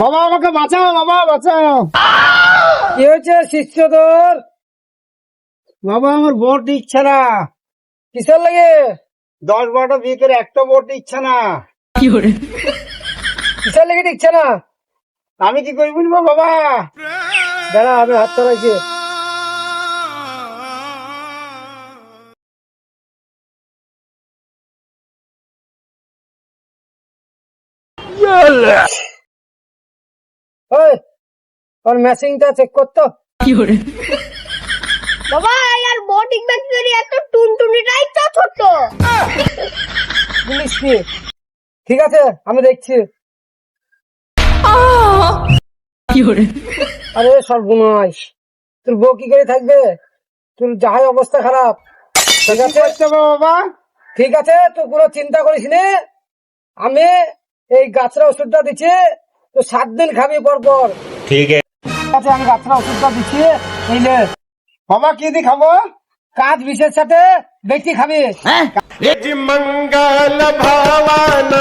বাবা আমাকে বাঁচাও বাবা বাঁচাও। কি হয়েছে শিষ্য তোর বাবা আমার ভোট দিচ্ছে না। কিসের লাগে? দশ বারোটা বিয়ে করে একটা ভোট দিচ্ছে না। কিসের লেগে দিচ্ছে না? আমি কি করি বলব বাবা? দাঁড়া আমি হাত চালাইছি। ওই ওর মেশিনটা চেক করতো বাবা ইয়ার বটিক ব্যাকটেরিয়া এত টুনটুনিটাই তো ছোট পুলিশ কি? ঠিক আছে আমি দেখছি। আরে সর্বনাশ। তোর বউ কি করে থাকবে? তোর যাহাই অবস্থা খারাপ। ঠিক আছে? বাবা? ঠিক আছে তুই কোনো চিন্তা করিস নে। আমি এই গাছরা ওষুধটা দিচ্ছি। তো সাত দিন খাবি পর পর ठीक है ঠিক আছে আমি গাছরা ওষুধটা দিচ্ছি এই নে বাবা কি দি খাবো কাজ বিশেষ সাথে বেশি খাবি मंगल भवन